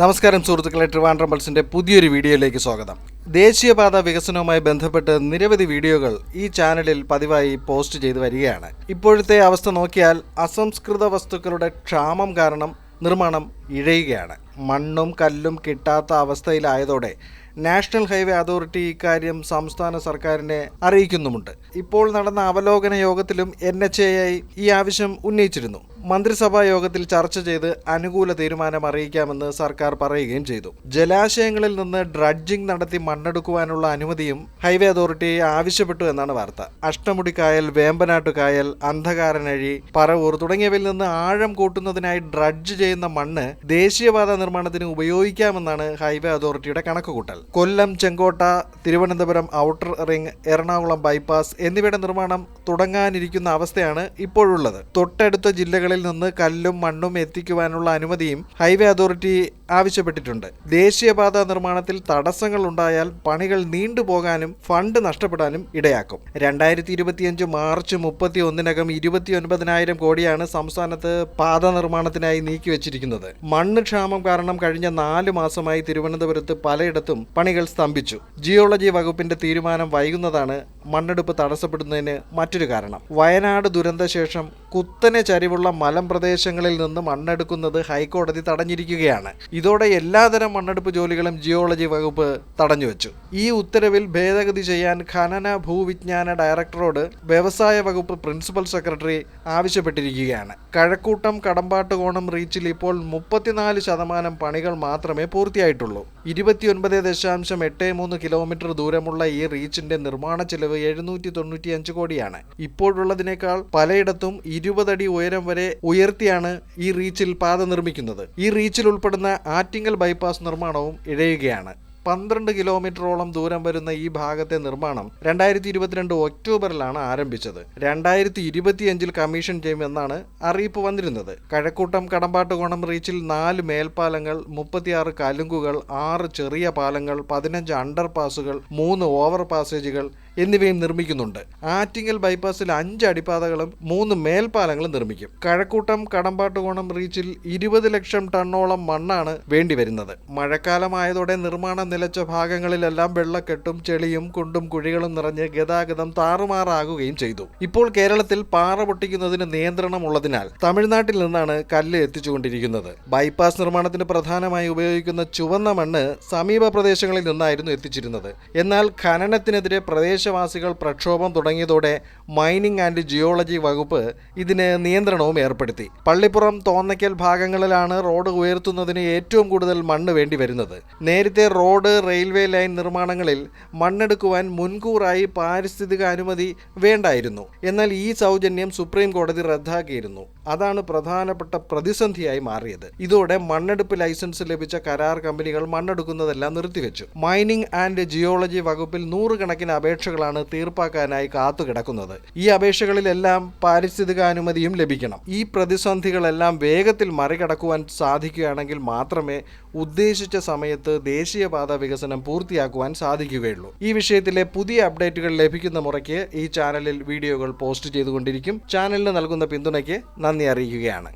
നമസ്കാരം സുഹൃത്തുക്കളെ ട്രിവാൻഡ്രം പുതിയൊരു വീഡിയോയിലേക്ക് സ്വാഗതം. ദേശീയപാത വികസനവുമായി ബന്ധപ്പെട്ട് നിരവധി വീഡിയോകൾ ഈ ചാനലിൽ പതിവായി പോസ്റ്റ് ചെയ്തു വരികയാണ്. ഇപ്പോഴത്തെ അവസ്ഥ നോക്കിയാൽ അസംസ്കൃത വസ്തുക്കളുടെ ക്ഷാമം കാരണം നിർമ്മാണം ഇഴയുകയാണ്. മണ്ണും കല്ലും കിട്ടാത്ത അവസ്ഥയിലായതോടെ നാഷണൽ ഹൈവേ അതോറിറ്റി ഇക്കാര്യം സംസ്ഥാന സർക്കാരിനെ അറിയിക്കുന്നുമുണ്ട്. ഇപ്പോൾ നടന്ന അവലോകന യോഗത്തിലും എൻ ഈ ആവശ്യം ഉന്നയിച്ചിരുന്നു. മന്ത്രിസഭാ യോഗത്തിൽ ചർച്ച ചെയ്ത് അനുകൂല തീരുമാനം അറിയിക്കാമെന്ന് സർക്കാർ പറയുകയും ചെയ്തു. ജലാശയങ്ങളിൽ നിന്ന് ഡ്രഡ്ജിംഗ് നടത്തി മണ്ണെടുക്കുവാനുള്ള അനുമതിയും ഹൈവേ അതോറിറ്റി ആവശ്യപ്പെട്ടു എന്നാണ് വാർത്ത. അഷ്ടമുടി കായൽ കായൽ അന്ധകാരനഴി പറവൂർ തുടങ്ങിയവയിൽ നിന്ന് ആഴം കൂട്ടുന്നതിനായി ഡ്രഡ്ജ് ചെയ്യുന്ന മണ്ണ് ദേശീയപാത നിർമ്മാണത്തിന് ഉപയോഗിക്കാമെന്നാണ് ഹൈവേ അതോറിറ്റിയുടെ കണക്കുകൂട്ടൽ. Kollam Chenkotta Thiruvananthapuram outer ring Ernakulam bypass എന്നിവയുടെ നിർമ്മാണം തുടങ്ങാനിരിക്കുന്ന അവസ്ഥയാണ് ഇപ്പോഴുള്ളത്. തൊട്ടടുത്ത ജില്ലകളിൽ നിന്ന് കല്ലും മണ്ണും എത്തിക്കുവാനുള്ള അനുമതിയും ഹൈവേ അതോറിറ്റി ആവശ്യപ്പെട്ടിട്ടുണ്ട്. ദേശീയപാത നിർമ്മാണത്തിൽ തടസ്സങ്ങൾ ഉണ്ടായാൽ പണികൾ നീണ്ടുപോകാനും ഫണ്ട് നഷ്ടപ്പെടാനും ഇടയാക്കും. രണ്ടായിരത്തി ഇരുപത്തിയഞ്ച് മാർച്ച് മുപ്പത്തി ഒന്നിനകം ഇരുപത്തി ഒൻപതിനായിരം കോടിയാണ് സംസ്ഥാനത്ത് പാത നിർമ്മാണത്തിനായി നീക്കിവച്ചിരിക്കുന്നത് മണ്ണ് ക്ഷാമം കാരണം കഴിഞ്ഞ നാല് മാസമായി തിരുവനന്തപുരത്ത് പലയിടത്തും പണികൾ സ്തംഭിച്ചു. ജിയോളജി വകുപ്പിന്റെ തീരുമാനം വൈകുന്നതാണ് മണ്ണെടുപ്പ് തടസ്സപ്പെടുന്നതിന് മറ്റൊരു കാരണം. വയനാട് ദുരന്തശേഷം കുത്തനെ ചരിവുള്ള മലമ്പ്രദേശങ്ങളിൽ നിന്ന് മണ്ണെടുക്കുന്നത് ഹൈക്കോടതി തടഞ്ഞിരിക്കുകയാണ്. ഇതോടെ എല്ലാതരം മണ്ണെടുപ്പ് ജോലികളും ജിയോളജി വകുപ്പ് തടഞ്ഞുവെച്ചു. ഈ ഉത്തരവിൽ ഭേദഗതി ചെയ്യാൻ ഖനന ഭൂവിജ്ഞാന ഡയറക്ടറോട് വ്യവസായ വകുപ്പ് പ്രിൻസിപ്പൽ സെക്രട്ടറി ആവശ്യപ്പെട്ടിരിക്കുകയാണ്. കഴക്കൂട്ടം കടമ്പാട്ടുകോണം റീച്ചിൽ ഇപ്പോൾ മുപ്പത്തിനാല് ശതമാനം പണികൾ മാത്രമേ പൂർത്തിയായിട്ടുള്ളൂ. ഇരുപത്തിയൊൻപത് ദശാംശം എട്ട് മൂന്ന് കിലോമീറ്റർ ദൂരമുള്ള ഈ റീച്ചിന്റെ നിർമ്മാണ ചെലവ് എഴുന്നൂറ്റി തൊണ്ണൂറ്റിയഞ്ച് കോടിയാണ്. ഇപ്പോഴുള്ളതിനേക്കാൾ പലയിടത്തും ഇരുപതടി ഉയരം വരെ ഉയർത്തിയാണ് ഈ റീച്ചിൽ പാത നിർമ്മിക്കുന്നത്. ഈ റീച്ചിൽ ഉൾപ്പെടുന്ന ആറ്റിങ്ങൽ ബൈപ്പാസ് നിർമ്മാണവും ഇഴയുകയാണ്. പന്ത്രണ്ട് കിലോമീറ്ററോളം ദൂരം വരുന്ന ഈ ഭാഗത്തെ നിർമ്മാണം രണ്ടായിരത്തി ഇരുപത്തിരണ്ട് ഒക്ടോബറിലാണ് ആരംഭിച്ചത്. രണ്ടായിരത്തി ഇരുപത്തിയഞ്ചിൽ കമ്മീഷൻ ചെയ്യുമെന്നാണ് അറിയിപ്പ് വന്നിരുന്നത്. കഴക്കൂട്ടം കടമ്പാട്ടുകോണം റീച്ചിൽ നാല് മേൽപ്പാലങ്ങൾ മുപ്പത്തിയാറ് കലുങ്കുകൾ ആറ് ചെറിയ പാലങ്ങൾ പതിനഞ്ച് അണ്ടർ പാസുകൾ മൂന്ന് ഓവർ പാസേജുകൾ എന്നിവയും നിർമ്മിക്കുന്നുണ്ട്. ആറ്റിങ്ങൽ ബൈപ്പാസിൽ അഞ്ച് അടിപ്പാതകളും മൂന്ന് മേൽപ്പാലങ്ങളും നിർമ്മിക്കും. കഴക്കൂട്ടം കടമ്പാട്ടുകോണം റീച്ചിൽ ഇരുപത് ലക്ഷം ടണ്ണോളം മണ്ണാണ് വേണ്ടിവരുന്നത്. മഴക്കാലമായതോടെ നിർമ്മാണം നിലച്ച ഭാഗങ്ങളിലെല്ലാം വെള്ളക്കെട്ടും ചെളിയും കുണ്ടും കുഴികളും നിറഞ്ഞ് ഗതാഗതം താറുമാറാകുകയും ചെയ്തു. ഇപ്പോൾ കേരളത്തിൽ പാറ പൊട്ടിക്കുന്നതിന് നിയന്ത്രണമുള്ളതിനാൽ തമിഴ്നാട്ടിൽ നിന്നാണ് കല്ല് എത്തിച്ചുകൊണ്ടിരിക്കുന്നത്. ബൈപ്പാസ് നിർമ്മാണത്തിന് പ്രധാനമായി ഉപയോഗിക്കുന്ന ചുവന്ന മണ്ണ് സമീപ പ്രദേശങ്ങളിൽ നിന്നായിരുന്നു എത്തിച്ചിരുന്നത്. എന്നാൽ ഖനനത്തിനെതിരെ പ്രദേശവാസികൾ പ്രക്ഷോഭം തുടങ്ങിയതോടെ മൈനിങ് ആൻഡ് ജിയോളജി വകുപ്പ് ഇതിന് നിയന്ത്രണവും ഏർപ്പെടുത്തി. പള്ളിപ്പുറം തോന്നയ്ക്കൽ ഭാഗങ്ങളിലാണ് റോഡ് ഉയർത്തുന്നതിന് ഏറ്റവും കൂടുതൽ മണ്ണ് വേണ്ടി വരുന്നത്. നേരത്തെ റോഡ് റെയിൽവേ ലൈൻ നിർമ്മാണങ്ങളിൽ മണ്ണെടുക്കുവാൻ മുൻകൂറായി പാരിസ്ഥിതിക അനുമതി വേണ്ടായിരുന്നു. എന്നാൽ ഈ സൗജന്യം സുപ്രീം കോടതി റദ്ദാക്കിയിരുന്നു. അതാണ് പ്രധാനപ്പെട്ട പ്രതിസന്ധിയായി മാറിയത്. ഇതോടെ മണ്ണെടുപ്പ് ലൈസൻസ് ലഭിച്ച കരാർ കമ്പനികൾ മണ്ണെടുക്കുന്നതെല്ലാം നിർത്തിവെച്ചു. മൈനിങ് ആൻഡ് ജിയോളജി വകുപ്പിൽ നൂറുകണക്കിന് അപേക്ഷകളാണ് തീർപ്പാക്കാനായി കാത്തുകിടക്കുന്നത്. ഈ അപേക്ഷകളിലെല്ലാം പാരിസ്ഥിതികാനുമതിയും ലഭിക്കണം. ഈ പ്രതിസന്ധികളെല്ലാം വേഗത്തിൽ മറികടക്കുവാൻ സാധിക്കുകയാണെങ്കിൽ മാത്രമേ ഉദ്ദേശിച്ച സമയത്ത് ദേശീയപാത വികസനം പൂർത്തിയാക്കുവാൻ സാധിക്കുകയുള്ളൂ. ഈ വിഷയത്തിലെ പുതിയ അപ്ഡേറ്റുകൾ ലഭിക്കുന്ന മുറയ്ക്ക് ഈ ചാനലിൽ വീഡിയോകൾ പോസ്റ്റ് ചെയ്തുകൊണ്ടിരിക്കും. ചാനലിന് നൽകുന്ന പിന്തുണയ്ക്ക് നന്ദി അറിയിക്കുകയാണ്.